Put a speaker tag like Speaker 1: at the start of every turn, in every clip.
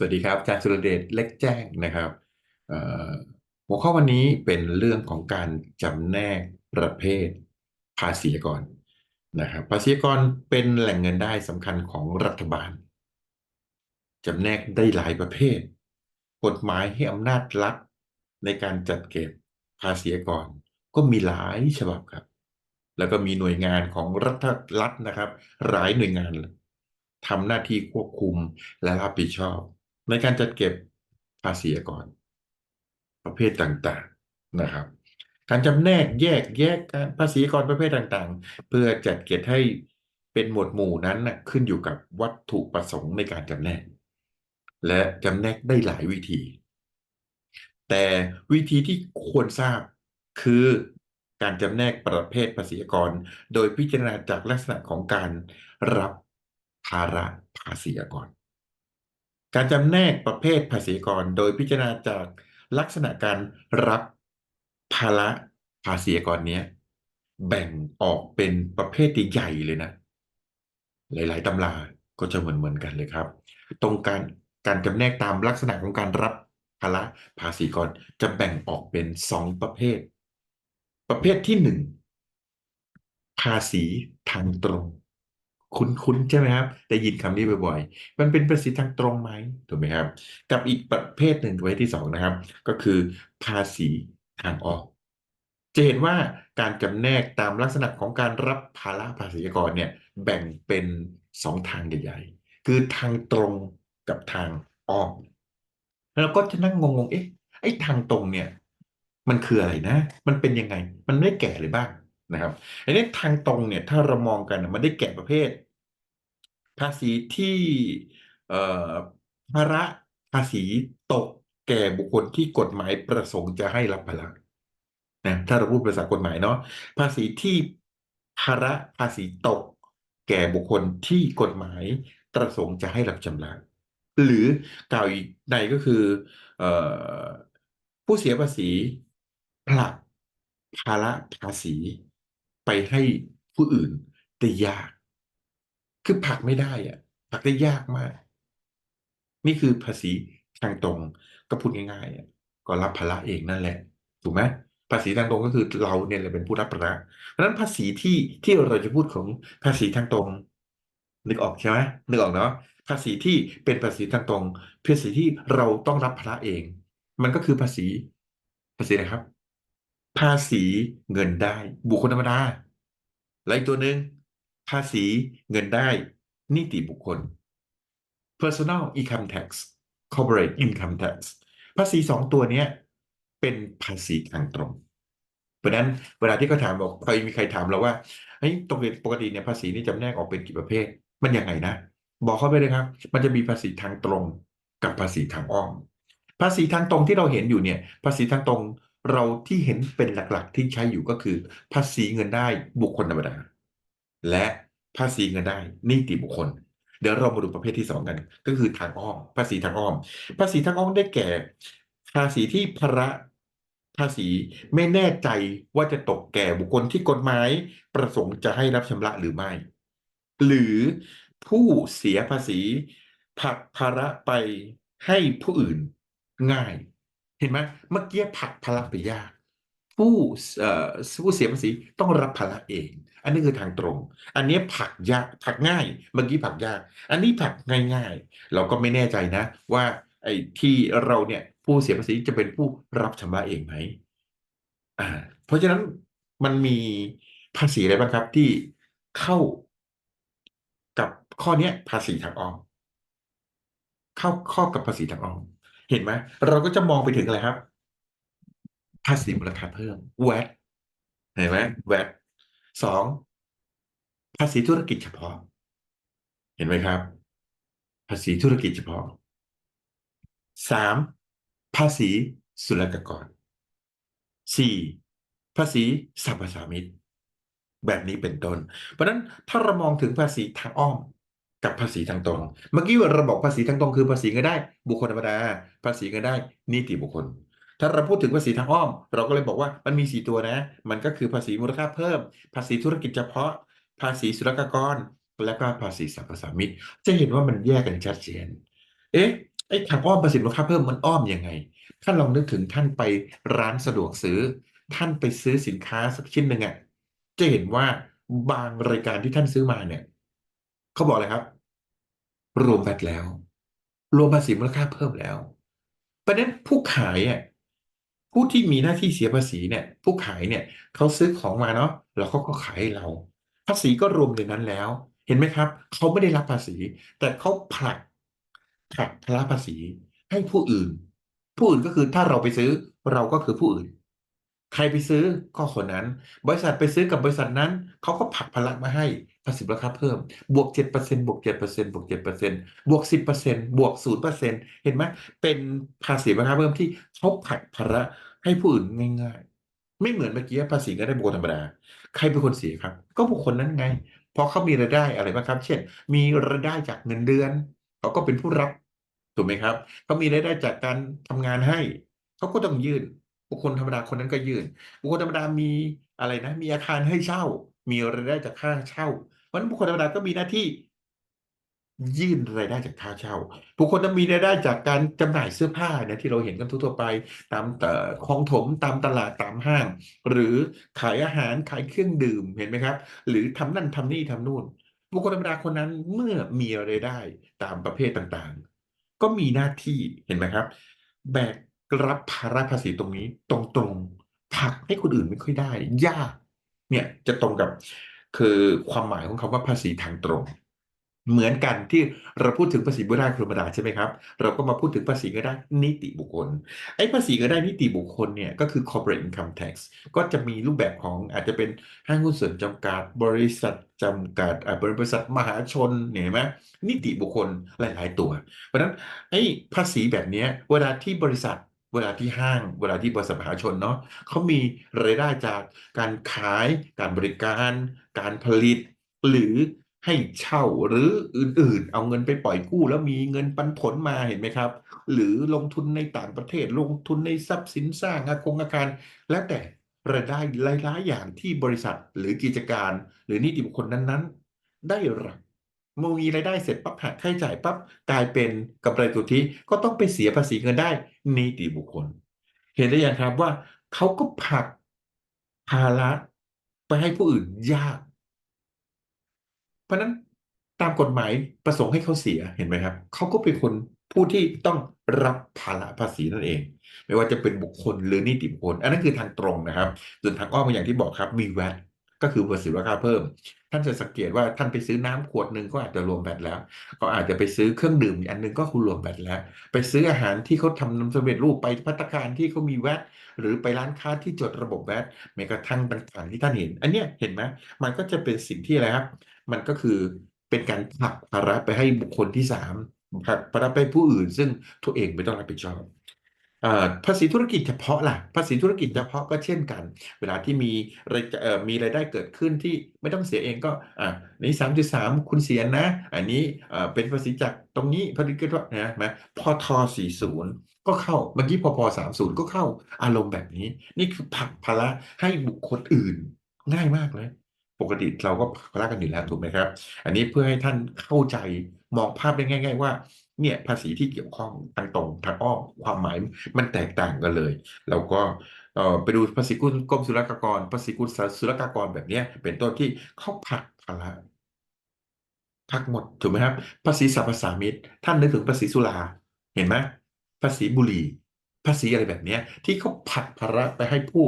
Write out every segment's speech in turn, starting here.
Speaker 1: สวัสดีครับอาจารย์สุรเดชเล็กแจ้งนะครับหัวข้อวันนี้เป็นเรื่องของการจำแนกประเภทภาษีกรนะครับภาษีกรเป็นแหล่งเงินได้สำคัญของรัฐบาลจำแนกได้หลายประเภท กฎหมายให้อำนาจรัฐในการจัดเก็บภาษีกรก็มีหลายฉบับครับ แล้วก็มีหน่วยงานของรัฐรัฐนะครับ หลายหน่วยงานทำหน้าที่ควบคุมและรับผิดชอบ ในการจัดเก็บภาษีก่อน ประเภทต่างๆนะครับ การจำแนกแยกแยกการภาษีกรประเภทต่างๆ เพื่อจัดเก็บให้เป็นหมวดหมู่นั้นนะขึ้นอยู่กับวัตถุประสงค์ในการจำแนก และจำแนกได้หลายวิธี แต่วิธีที่ควรทราบคือการจำแนกประเภทภาษีกร โดยพิจารณาจากลักษณะของการรับภาระภาษีกร การจำแนกประเภทภาษีกร โดยพิจารณาจากลักษณะการรับภาระภาษีกรเนี้ย แบ่งออกเป็นประเภทใหญ่เลยนะ หลาย ๆตำราก็จะเหมือนเหมือนกันเลยครับ ตรงการการจำแนกตามลักษณะของการรับภาระภาษีกรจะแบ่งออกเป็นสองประเภท ประเภทที่หนึ่งภาษีทางตรง คุ้นๆใช่ไหมครับ ได้ยินคำนี้บ่อยๆ มันเป็นภาษีทางตรงไหมถูกไหมครับ กับอีกประเภทหนึ่งประเภทที่สองนะครับ ก็คือภาษีทางออมจะเห็นว่าการจำแนกตามลักษณะของการรับภาระภาษีกรเนี่ยแบ่งเป็นสองทางใหญ่ๆ คือทางตรงกับทางอ้อมแล้วเราก็จะนั่งงงๆ เอ๊ะไอ้ทางตรงเนี่ย มันคืออะไรนะ มันเป็นยังไง มันได้แก่อะไรบ้าง นะครับอันนี้ทางตรงเนี่ยถ้าเรามองกันมันได้แก่ประเภท ภาษีที่ภาระภาษีตกแก่บุคคลที่กฎหมายประสงค์จะให้รับภาระนะถ้าเราพูดภาษากฎหมายเนาะภาษีที่ภาระภาษีตก แก่บุคคลที่กฎหมายประสงค์จะให้รับชำระหรือกล่าวอีกในก็คืออผู้เสียภาษีผลักภาระภาษี ไปให้ผู้อื่นได้ยาก คือผักไม่ได้อะผักได้ยากมาก นี่คือภาษีทางตรงก็พูดง่ายๆอะก็รับภาระเองนั่นแหละ ถูกไหมภาษีทางตรงก็คือเราเนี่ยแหละเป็นผู้รับภาระเพราะฉะนั้นภาษีที่ที่เราจะพูดของภาษีทางตรง นึกออกใช่ไหมนึกออกเนาะภาษีที่เป็นภาษีทางตรงภาษีที่เราต้องรับภาระเอง มันก็คือภาษีภาษีนะครับ ภาษีเงินได้ บุคคลธรรมดาและอีกตัวหนึ่งภาษีเงินได้ นิติบุคคล personal income tax corporate income tax ภาษีสองตัวเนี้ยเป็นภาษีทางตรง เพราะนั้นเวลาที่เขาถามบอกเคยมีใครถามเราว่าเฮ้ยตรงปกติเนี่ยภาษีนี่จำแนกออกเป็นกี่ประเภท มันยังไงนะ บอกเขาไปเลยครับ มันจะมีภาษีทางตรงกับภาษีทางอ้อม ภาษีทางตรงที่เราเห็นอยู่เนี่ย ภาษีทางตรง เราที่เห็นเป็นหลักๆ ที่ใช้อยู่ก็คือ ภาษีเงินได้บุคคลธรรมดา และภาษีเงินได้นิติบุคคล เดี๋ยวเรามาดูประเภทที่สองกัน ก็คือทางอ้อม ภาษีทางอ้อม ภาษีทางอ้อมได้แก่ ภาษีที่ภาระภาษีไม่แน่ใจว่าจะตกแก่บุคคลที่กฎหมายประสงค์จะให้รับชำระหรือไม่ หรือผู้เสียภาษีผักภาระไปให้ผู้อื่นง่าย เห็นไหมเมื่อกี้ผักภาระไปยากผู้ผู้เสียภาษีต้องรับภาระเอง อันนี้คือทางตรง อันนี้ผักยากผักง่าย เมื่อกี้ผักยาก อันนี้ผักง่าย ๆ เราก็ไม่แน่ใจนะ ว่าไอ้ที่เราเนี่ยผู้เสียภาษีจะเป็นผู้รับชำระเองไหมอ่า เพราะฉะนั้นมันมีภาษีอะไรบ้างครับที่เข้ากับข้อเนี้ยภาษีทางอ้อมเข้าข้อกับภาษีทางอ้อม เห็นไหมเราก็จะมองไปถึงอะไรครับ ภาษีมูลค่าเพิ่ม VAT เห็นไหม VAT สองภาษีธุรกิจเฉพาะ เห็นไหมครับ ภาษีธุรกิจเฉพาะสามภาษีศุลกากรสี่ภาษีสรรพสามิตแบบนี้เป็นต้น เพราะฉะนั้นถ้าเรามองถึงภาษีทางอ้อม กับภาษีทางตรง เมื่อกี้เราบอกภาษีทางตรงคือภาษีเงินได้ บุคคลธรรมดา ภาษีเงินได้ นิติบุคคล ถ้าเราพูดถึงภาษีทางอ้อม เราก็เลยบอกว่ามันมีสี่ตัวนะ มันก็คือภาษีมูลค่าเพิ่ม ภาษีธุรกิจเฉพาะ ภาษีศุลกากร และก็ภาษีสรรพสามิตจะเห็นว่ามันแยกกันชัดเจน เอ๊ะไอ้ทางอ้อมประสิทธิภาเพิ่มมันอ้อมยังไง ท่านลองนึกถึงท่านไปร้านสะดวกซื้อ ท่านไปซื้อสินค้าสักชิ้นหนึ่งอะจะเห็นว่าบางรายการที่ท่านซื้อมาเนี่ย เขาบอกเลยครับ รวมแวตแล้ว รวมภาษีมูลค่าเพิ่มแล้วประเด็นผู้ขายอะผู้ที่มีหน้าที่เสียภาษีเนี่ย ผู้ขายเนี่ยเขาซื้อของมาเนาะแล้วเขาก็ขายให้เรา ภาษีก็รวมในนั้นแล้ว เห็นไหมครับเขาไม่ได้รับภาษี แต่เขาผลักผลักภาระภาษีให้ผู้อื่น ผู้อื่นก็คือถ้าเราไปซื้อเราก็คือผู้อื่น ใครไปซื้อก็คนนั้น บริษัทไปซื้อกับบริษัทนั้น เขาก็ผลักภาระมาให้ภาษีมูลค่าเพิ่ม บวกเจ็ดเปอร์เซ็นต์บวกเจ็ดเปอร์เซ็นต์บวกเจ็ดเปอร์เซ็นต์บวกสิบเปอร์เซ็นต์บวกศูนย์เปอร์เซ็นต์เห็นไหมเป็นภาษีมูลค่าเพิ่มที่เขาผลักภาระให้ผู้อื่นง่ายๆ ไม่เหมือนเมื่อกี้ภาษีเงินได้บุคคลธรรมดา ใครเป็นคนเสียครับ ก็บุคคลนั้นไง เพราะเขามีรายได้อะไรบ้างครับ เช่น มีรายได้จากเงินเดือนเขาก็เป็นผู้รับถูกไหมครับเขามีรายได้จากการทำงานให้เขาก็ต้องยื่น บุคคลธรรมดาคนนั้นก็ยื่น บุคคลธรรมดามีอะไรนะ มีอาคารให้เช่า มีรายได้จากค่าเช่า เพราะฉะนั้นบุคคลธรรมดาก็มีหน้าที่ ยื่นรายได้จากค่าเช่า บุคคลนั้นมีรายได้จากการจำหน่ายเสื้อผ้าเนี่ยที่เราเห็นกันทั่วไป ตามเอ่อคลองถมตามตลาดตามห้าง หรือขายอาหารขายเครื่องดื่มเห็นไหมครับ หรือทำนั่นทำนี่ทำนู่น บุคคลธรรมดาคนนั้นเมื่อมีรายได้ตามประเภทต่างๆ ก็มีหน้าที่เห็นไหมครับ แบก รับภาระภาษีตรงนี้ ตรงๆผลักให้คนอื่นไม่ค่อยได้ ยาก เนี่ยจะตรงกับ คือความหมายของคำว่าภาษีทางตรง เหมือนกันที่เราพูดถึงภาษีบุคคลธรรมดาใช่ไหมครับ เราก็มาพูดถึงภาษีเงินได้นิติบุคคลไอ้ภาษีเงินได้นิติบุคคลเนี่ยก็คือ corporate income tax ก็จะมีรูปแบบของอาจจะเป็นห้างหุ้นส่วนจำกัดบริษัทจำกัดบริษัทมหาชนเห็นไหมนิติบุคคลหลาย ๆ ตัว เพราะฉะนั้นไอ้ภาษีแบบนี้เวลาที่บริษัท เวลาที่ห้าง เวลาที่บริษัทมหาชนเนาะเขามีรายได้จากการขายการบริการ การผลิต หรือให้เช่าหรืออื่นๆ เอาเงินไปปล่อยกู้ แล้วมีเงินปันผลมาเห็นไหมครับ หรือลงทุนในต่างประเทศลงทุนในทรัพย์สินสร้างอาคงอาคาร แล้วแต่รายได้หลายๆอย่างที่บริษัทหรือกิจการ หรือนิติบุคคลนั้นๆ ได้รับ เมื่อมีรายได้เสร็จปั๊บหักค่าใช้จ่ายปั๊บกลายเป็นกำไรสุทธิก็ต้องไปเสียภาษีเงินได้นิติบุคคล เห็นได้ยังครับว่าเขาก็ผลักภาระไปให้ผู้อื่นยาก เพราะนั้นตามกฎหมายประสงค์ให้เขาเสียเห็นไหมครับเขาก็เป็นคนผู้ที่ต้องรับภาระภาษีนั่นเอง ไม่ว่าจะเป็นบุคคลหรือนิติบุคคล อันนั้นคือทางตรงนะครับ ส่วนทางอ้อมอย่างที่บอกครับมีแวต ก็คือภาษีราคาเพิ่ม ท่านจะสังเกตว่าท่านไปซื้อน้ำขวดหนึ่งก็อาจจะรวมแบตแล้ว ก็อาจจะไปซื้อเครื่องดื่มอันหนึ่งก็คุณรวมแบตแล้ว ไปซื้ออาหารที่เขาทำน้ำสำเร็จรูปไปพัตตาคารที่เขามีแวตหรือไปร้านค้าที่จดระบบแวตแม้กระทั่งต่างๆที่ท่านเห็น อันเนี้ยเห็นไหมมันก็จะเป็นสิ่งที่อะไรครับ มันก็คือเป็นการผลักภาระไปให้บุคคลที่สามผลักภาระไปผู้อื่น ซึ่งตัวเองไม่ต้องรับผิดชอบ ภาษีธุรกิจเฉพาะล่ะ ภาษีธุรกิจเฉพาะก็เช่นกัน เวลาที่มีรายเอ่อมีรายได้เกิดขึ้นที่ไม่ต้องเสียเองก็อ่านี้สามจุดสามคุณเสียนะ อันนี้อ่าเป็นภาษีจากตรงนี้ผลิตก็นะนะพอทสี่ศูนย์ก็เข้าเมื่อกี้พอพอสามศูนย์ก็เข้าอารมณ์แบบนี้ นี่คือผลักภาระให้บุคคลอื่นง่ายมากเลยปกติเราก็ผลักภาระกันอยู่แล้วถูกไหมครับ อันนี้เพื่อให้ท่านเข้าใจมองภาพได้ง่าย ๆ ว่า เนี่ยภาษีที่เกี่ยวข้องทางตรงทางอ้อมความหมายมันแตกต่างกันเลย แล้วก็ไปดูภาษีกรมศุลกากร ภาษีกุศุลกากรแบบนี้เป็นต้นที่เขาผักภาระผักหมดถูกไหมครับ ภาษีสรรพสามิตท่านนึกถึงภาษีสุราเห็นไหมภาษีบุหรี่ ภาษีอะไรแบบนี้ที่เขาผักภาระไปให้ผู้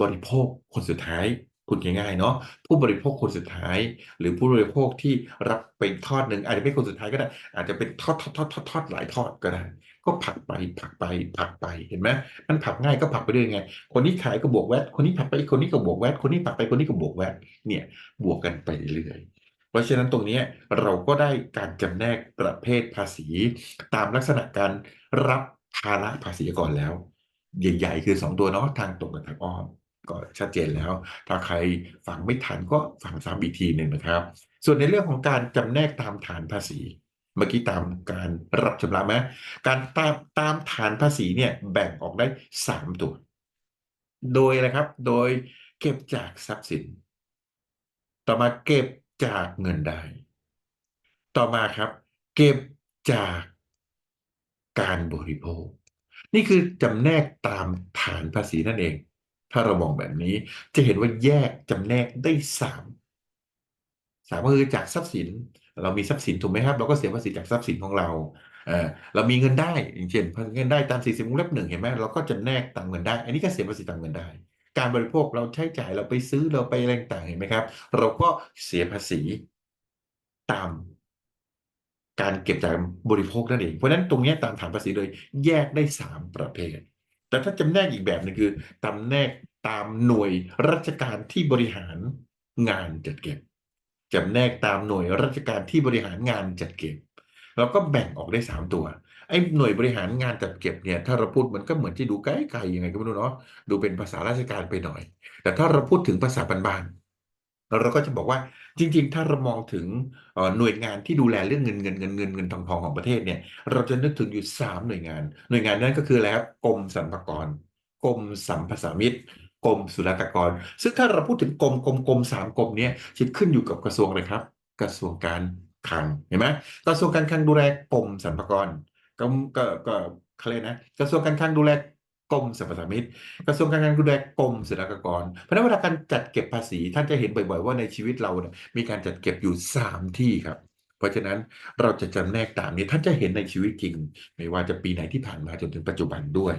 Speaker 1: บริโภคคนสุดท้าย พูดง่ายๆเนาะผู้บริโภคคนสุดท้าย หรือผู้บริโภคที่รับไปทอดหนึ่งอาจจะไม่คนสุดท้ายก็ได้ อาจจะเป็นทอดทอดทอดทอดทอดหลายทอดก็ได้ ก็ผลักไปผลักไปผลักไปเห็นไหมมันผลักง่ายก็ผลักไปเรื่อยไง คนนี้ขายก็บวกแวตคนนี้ผลักไปคนนี้ก็บวกแวตคนนี้ผลักไปคนนี้ก็บวกแวตเนี่ยบวกกันไปเรื่อยเพราะฉะนั้นตรงนี้เราก็ได้การจำแนกประเภทภาษี ตามลักษณะการรับภาระภาษีก่อนแล้ว ใหญ่ๆคือสองตัวเนาะทางตรงกับทางอ้อม ก็ชัดเจนแล้ว ถ้าใครฟังไม่ทันก็ฟังซ้ำอีกทีหนึ่งนะครับ ส่วนในเรื่องของการจำแนกตามฐานภาษี เมื่อกี้ตามการรับชำระไหมการตามตามฐานภาษีเนี่ยแบ่งออกได้สามตัว โดยอะไรครับ โดยเก็บจากทรัพย์สิน ต่อมาเก็บจากเงินได้ ต่อมาครับ เก็บจากการบริโภค นี่คือจำแนกตามฐานภาษีนั่นเอง ถ้าเรามองแบบนี้จะเห็นว่าแยกจำแนกได้สามสามก็คือจากทรัพย์สิน เรามีทรัพย์สินถูกไหมครับ เราก็เสียภาษีจากทรัพย์สินของเราเออเรามีเงินได้อย่างเช่นเงินได้ตามสี่สิบวงเล็บหนึ่งเห็นไหมเราก็จำแนกตามเงินได้ อันนี้ก็เสียภาษีตามเงินได้ การบริโภคเราใช้จ่ายเราไปซื้อเราไปอะไรต่างเห็นไหมครับ เราก็เสียภาษีตามการเก็บจากบริโภคนั่นเอง เพราะฉะนั้นตรงนี้ตามฐานภาษีเลย แยกได้สามประเภท แต่ถ้าจำแนกอีกแบบหนึงคือจำแนกตามหน่วยราชการที่บริหารงานจัดเก็บจำแนกตามหน่วยราชการที่บริหารงานจัดเก็บเราก็แบ่งออกได้สามตัวไอ้หน่วยบริหารงานจัดเก็บเนี่ยถ้าเราพูดมันก็เหมือนที่ดูไกลๆยังไงก็ไม่รู้เนาะดูเป็นภาษาราชการไปหน่อย แต่ถ้าเราพูดถึงภาษาบ้านๆ เราก็จะบอกว่าจริง ๆ ถ้าเรามองถึงหน่วยงานที่ดูแลเรื่องเงินเงินเงินเงินเงินทองทองของประเทศเนี่ยเราจะนึกถึงอยู่สามหน่วยงาน หน่วยงานนั้นก็คืออะไรครับกรมสรรพากรกรมสัมปสามิตกรมศุลกากร ซึ่งถ้าเราพูดถึงกรมกรมกรมสามกรมเนี้ยจะขึ้นอยู่กับกระทรวงเลยครับ กระทรวงการคลังเห็นไหมกระทรวงการคลังดูแลกรมสรรพากรกรมก็ก็เขาเรียกนะ กระทรวงการคลังดูแล กรมสรรพสามิตกระทรวงการคลังดูแลกรมศุลกากร เพราะนั้นเวลาการจัดเก็บภาษี ท่านจะเห็นบ่อยๆ ว่าในชีวิตเราเนี่ยมีการจัดเก็บอยู่สามที่ครับ เพราะฉะนั้นเราจะจำแนกตามนี้ท่านจะเห็นในชีวิตจริง ไม่ว่าจะปีไหนที่ผ่านมาจนถึงปัจจุบันด้วย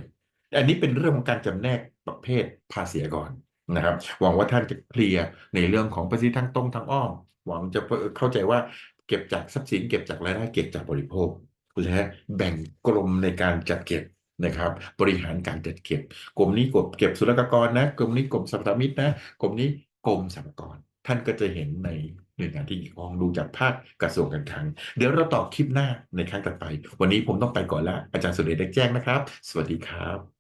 Speaker 1: อันนี้เป็นเรื่องของการจำแนกประเภทภาษีก่อนนะครับหวังว่าท่านจะเคลียร์ในเรื่องของภาษีทางตรงทางอ้อม หวังจะเข้าใจว่าเก็บจากทรัพย์สินเก็บจากรายได้เก็บจากบริโภคและแบ่งกรมในการจัดเก็บ นะครับ บริหารการจัดเก็บ กรมนี้กรมเก็บศุลกากรนะกรมนี้กรมสรรพสามิตนะกรมนี้กรมสรรพากรท่านก็จะเห็นในหน่วยงานที่เกี่ยวข้องดูจากภาคกระทรวงการคลัง เดี๋ยวเราต่อคลิปหน้าในครั้งต่อไป วันนี้ผมต้องไปก่อนละอาจารย์สุเดชได้แจ้งนะครับ สวัสดีครับ